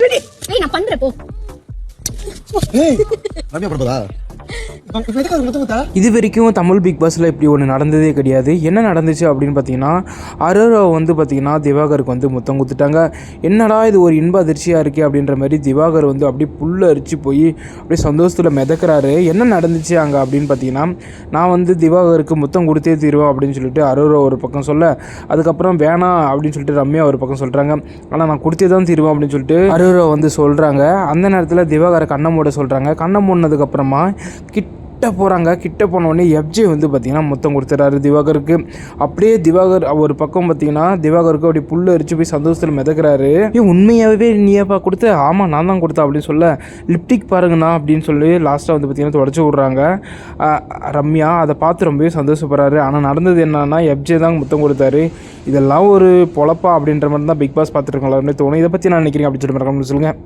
ஏய் நான் பண்றேன் போ. ஏய் ரம்யா பண்றதா இது வரைக்கும் தமிழ் பிக் பாஸில் இப்படி ஒன்று நடந்ததே கிடையாது. என்ன நடந்துச்சு அப்படின்னு பார்த்தீங்கன்னா அரோரா வந்து பார்த்தீங்கன்னா திவாகருக்கு வந்து முத்தம் கொடுத்துட்டாங்க. என்னடா இது ஒரு இன்ப அதிர்ச்சியாக இருக்கே அப்படின்ற மாதிரி திவாகர் வந்து அப்படியே புல்ல அரிச்சு போய் அப்படியே சந்தோஷத்தில் மிதக்கிறாரு. என்ன நடந்துச்சு அங்கே அப்படின்னு பார்த்தீங்கன்னா நான் வந்து திவாகருக்கு முத்தம் கொடுத்தே தீருவேன் அப்படின்னு சொல்லிட்டு அரோரா ஒரு பக்கம் சொல்ல அதுக்கப்புறம் வேணாம் அப்படின்னு சொல்லிட்டு ரம்யா ஒரு பக்கம் சொல்கிறாங்க ஆனால் நான் கொடுத்தே தான் தீருவேன் அப்படின்னு சொல்லிட்டு அரோரா வந்து சொல்கிறாங்க அந்த நேரத்தில் திவாகரை கண்ணை மூட சொல்கிறாங்க கண்ணை மூடினதுக்கப்புறமா கிட்ட போகிறாங்க கிட்ட போன உடனே எஃப்ஜே வந்து பார்த்தீங்கன்னா முத்தம் கொடுத்துட்றாரு திவாகருக்கு. அப்படியே திவாகர் ஒரு பக்கம் பார்த்தீங்கன்னா திவாகருக்கு அப்படி புல்லு அரிச்சு போய் சந்தோஷத்தில் மிதக்கிறாரு. ஏன் உண்மையாகவே நீயப்பா கொடுத்த? ஆமாம் நான் தான் கொடுத்தேன் அப்படின்னு சொல்ல லிப்டிக் பாருங்கண்ணா அப்படின்னு சொல்லி லாஸ்ட்டாக வந்து பார்த்தீங்கன்னா தொடச்சி விட்றாங்க. ரம்யா அதை பார்த்து ரொம்பவே சந்தோஷப்படுறாரு. ஆனால் நடந்தது என்னன்னா எஃப்ஜே தான் முத்தம் கொடுத்தாரு. இதெல்லாம் ஒரு பொழப்பா அப்படின்ற மாதிரி தான் பிக் பாஸ் பார்த்துட்டு தோணும் இதை பற்றி நான் நினைக்கிறேன் அப்படின்னு சொல்லிட்டு மறக்காம சொல்லுங்கள்